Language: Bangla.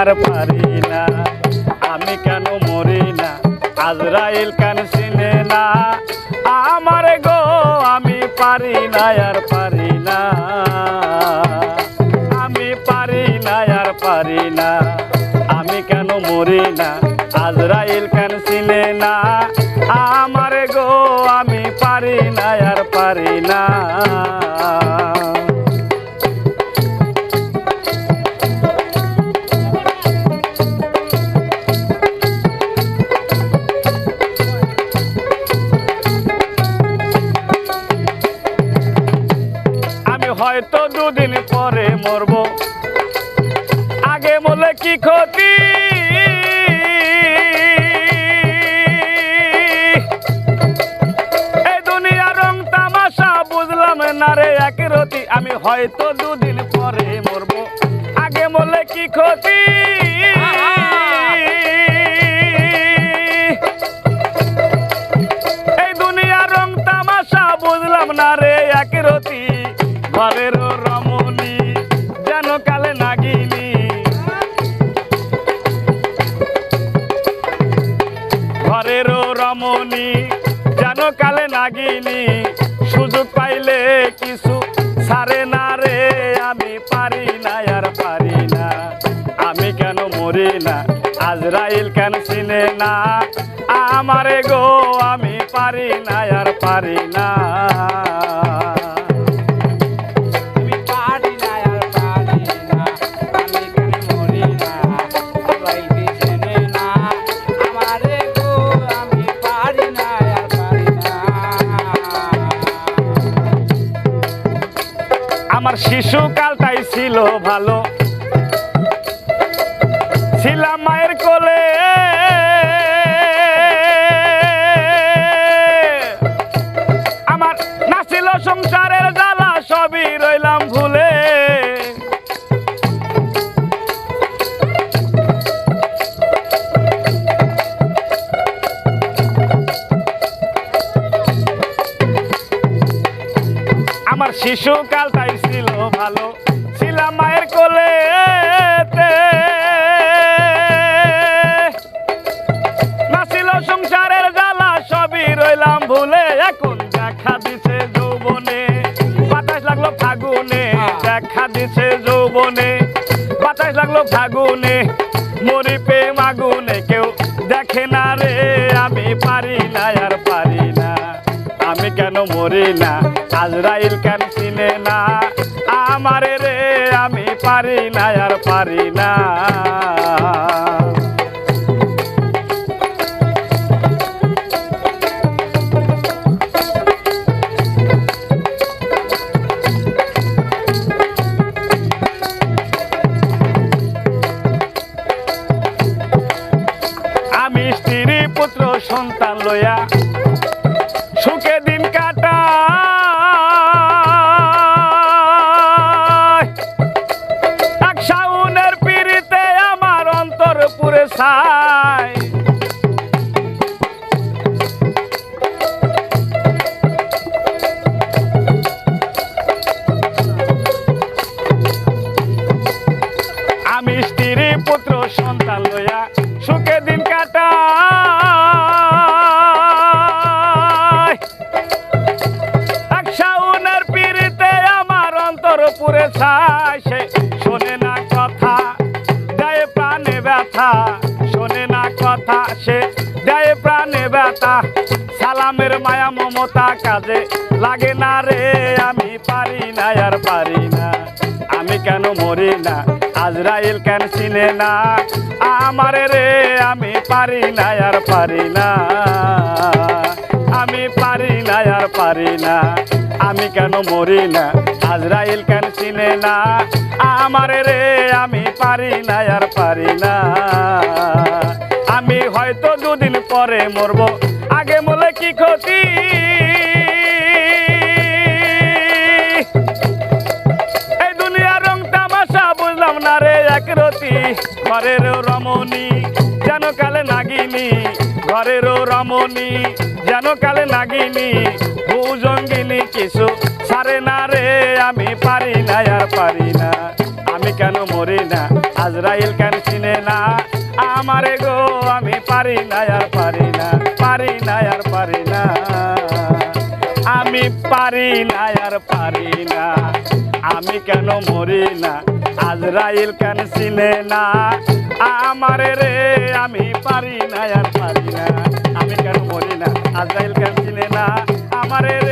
আর পারি না। আমি কেন মরি না? আজরাইল কেন চিনে না? আমার গো, আমি পারি না আর পারি না। আমি পারি না আর পারি না। আমি কেন মরি না? আজরাইল কেন চিনে না? আমার গো, আমি পারি না আর পারি না। হয়তো দুদিন পরে মরব। আগে বলে কি ক্ষতি? এই দুনিয়ার রং তামাশা বুঝলাম না রে এক রতি। আমি হয়তো দুদিন পরে মরব। আগে বলে কি ক্ষতি? এই দুনিয়ার রং তামাশা বুঝলাম না রে এক রতি। ঘরের রমণী, যেন কালে নাগিনী। ঘরের রমণী, যেন কালে নাগিনী। সুযোগ পাইলে কিছু সারে না রে, আমি পারি না, আর পারি না। আমি কেন মরি না? আজরাইল কেন চিনে না? আমারে গো, আমি পারি না, আর পারি না। আমার শিশুকালটাই ছিল ভালো। ছিলাম মায়ের কোলে। আমার শিশুকালটাই ছিল ভালো। ছিলাম মায়ের কোলে সংসারের জ্বালা সবই রইলাম ভুলে। এখন দেখা দিছে যৌবনে। বাতাস লাগল ফাগুনে দেখা দিছে যৌবনে। বাতাস লাগল ফাগুনে মরি পে মাগুনে। কেউ দেখে না রে আমি পারি না আর কেন মরি না। আজরাইল কেন চিনে না? আমারে রে, আমি পারি না, আর পারি না। আমি স্ত্রী পুত্র সন্তান লইয়া স্ত্রী পুত্র সন্তান লইয়া সুখে দিন কাটা এক শাউনের পিড়িতে আমার অন্তর পুরে ছাই সে শোনে না কথা, দেয় প্রাণে ব্যথা। শোনে না কথা, সে দেয় প্রাণে ব্যথা। সালামের মায়া মমতা কাজে লাগে না রে, আমি পারি না আর পারি না। আমি কেন মরি না? আজরাইল কেন চিনে না? আমারে রে, আমি পারি না, আর পারি না। আমি পারি না, আর পারি না। আমি কেন মরি না? আজরাইল কেন চিনে না? আমারে রে, আমি পারি না, আর পারি না। আমি হয়তো দুদিন পরে মরবো। আগে বলে কি ক্ষতি? ঘরের রমণী, যেন কালে নাগিনী। ঘরের রমণী, যেন কালে নাগিনী। ভুজঙ্গিনী কিছু সারে না রে, আমি পারি না, আর পারি না। আমি কেন মরি না? আজরাইল কেন চিনে না? আমারে গো, আমি পারি না, আর পারি না। পারি না, আর পারি না। আমি পারি না, আর পারি না। আমি কেন মরি না? আজরাইল কেন চিনে না? আমারে রে, আমি পারি না, আর পারি না। আমি কেন মরি না? আজরাইল কেন চিনে না? আমারে রে